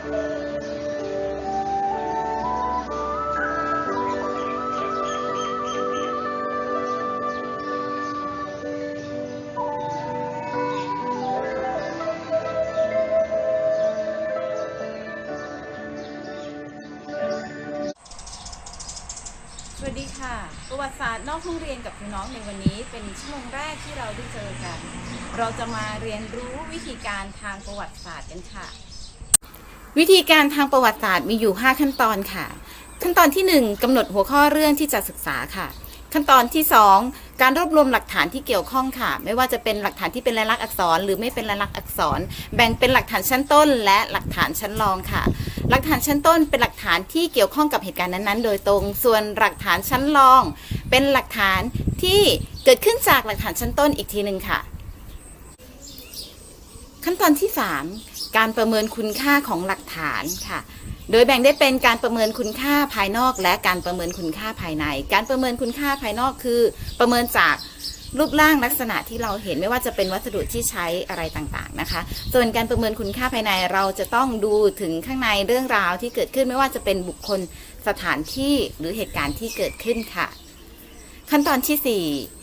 สวัสดีค่ะ ประวัติศาสตร์นอกห้องเรียนกับคุณน้องในวันนี้ เป็นชั่วโมงแรกที่เราได้เจอกัน เราจะมาเรียนรู้วิธีการทางประวัติศาสตร์กันค่ะ วิธีการทางประวัติศาสตร์มีอยู่ 5 ขั้นตอนค่ะ ขั้นตอนที่ 1กำหนดหัวข้อเรื่องที่จะศึกษาค่ะ ขั้นตอนที่ 2 การรวบรวมหลักฐานที่เกี่ยวข้องค่ะ ไม่ว่าจะเป็นหลักฐานที่เป็นลายลักษณ์อักษร หรือไม่เป็นลายลักษณ์อักษร แบ่งเป็นหลักฐานชั้นต้น และหลักฐานชั้นรองค่ะ หลักฐานชั้นต้นเป็นหลักฐานที่เกี่ยวข้องกับเหตุการณ์นั้นๆ โดยตรง ส่วนหลักฐานชั้นรอง เป็นหลักฐานที่เกิดขึ้นจากหลักฐานชั้นต้นอีกทีหนึ่งค่ะ ขั้นตอนที่ 3 การประเมินคุณค่าของหลักฐานค่ะ โดยแบ่งได้เป็นการประเมินคุณค่าภายนอก และการประเมินคุณค่าภายใน การประเมินคุณค่าภายนอกคือ ประเมินจากรูปร่างลักษณะที่เราเห็นไม่ว่าจะเป็นวัสดุที่ใช้อะไรต่างๆนะคะ ส่วนการประเมินคุณค่าภายในเราจะต้องดูถึงข้างในเรื่องราวที่เกิดขึ้นไม่ว่าจะเป็นบุคคลสถานที่หรือเหตุการณ์ที่เกิดขึ้นค่ะ ขั้นตอนที่ 4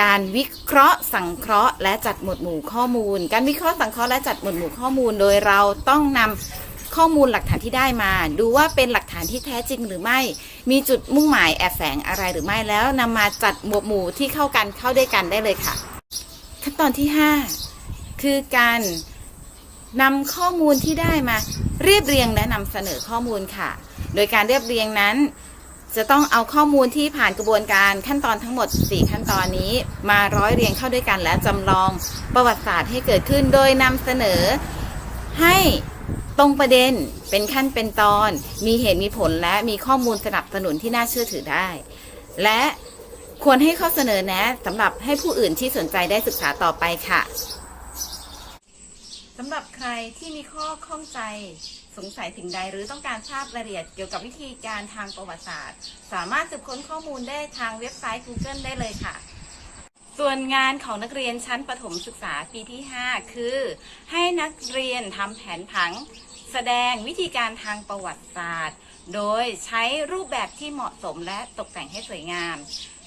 การวิเคราะห์สังเคราะห์ และจัดหมวดหมู่ข้อมูล การวิเคราะห์สังเคราะห์และจัดหมวดหมู่ข้อมูล โดยเราต้องนำข้อมูลหลักฐานที่ได้มา ดูว่าเป็นหลักฐานที่แท้จริงหรือไม่ มีจุดมุ่งหมายแอบแฝงอะไรหรือไม่แล้วนำมาจัดหมวดหมู่ที่เข้ากันเข้าด้วยกันได้เลยค่ะ ขั้นตอนที่ 5 คือการนำข้อมูลที่ได้มาเรียบเรียงและนำเสนอข้อมูลค่ะ โดยการเรียบเรียงนั้น จะต้องเอาข้อมูลที่ผ่านกระบวนการขั้นตอนทั้งหมด 4 ขั้นตอนนี้ มาร้อยเรียงเข้าด้วยกันและจำลองประวัติศาสตร์ให้เกิดขึ้นโดยนำเสนอให้ตรงประเด็นเป็นขั้นเป็นตอน มีเหตุมีผลและมีข้อมูลสนับสนุนที่น่าเชื่อถือได้ และควรให้ข้อเสนอแนะสำหรับให้ผู้อื่นที่สนใจได้ศึกษาต่อไปค่ะสำหรับใครที่มีข้อข้องใจ สงสัยถึงใดหรือต้องการทราบรายละเอียดเกี่ยวกับวิธีการทางประวัติศาสตร์ สามารถสืบค้นข้อมูลได้ทางเว็บไซต์ Google ได้เลยค่ะ ส่วนงานของนักเรียนชั้นประถมศึกษาปีที่ 5 คือ ให้นักเรียนทำแผนผัง แสดงวิธีการทางประวัติศาสตร์ โดยใช้รูปแบบที่เหมาะสมและตกแต่งให้สวยงาม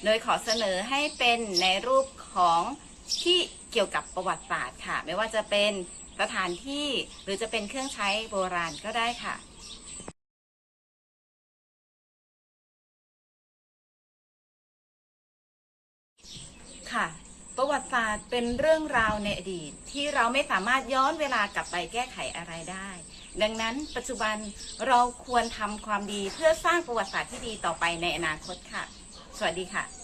โดยขอเสนอให้เป็นในรูปของ ที่เกี่ยวกับประวัติศาสตร์ค่ะ ไม่ว่าจะเป็นสถานที่หรือจะเป็นเครื่องใช้โบราณก็ได้ค่ะค่ะ ประวัติศาสตร์เป็นเรื่องราวในอดีต ที่เราไม่สามารถย้อนเวลากลับไปแก้ไขอะไรได้ ดังนั้นปัจจุบันเราควรทำความดีเพื่อสร้างประวัติศาสตร์ที่ดีต่อไปในอนาคตค่ะ สวัสดีค่ะ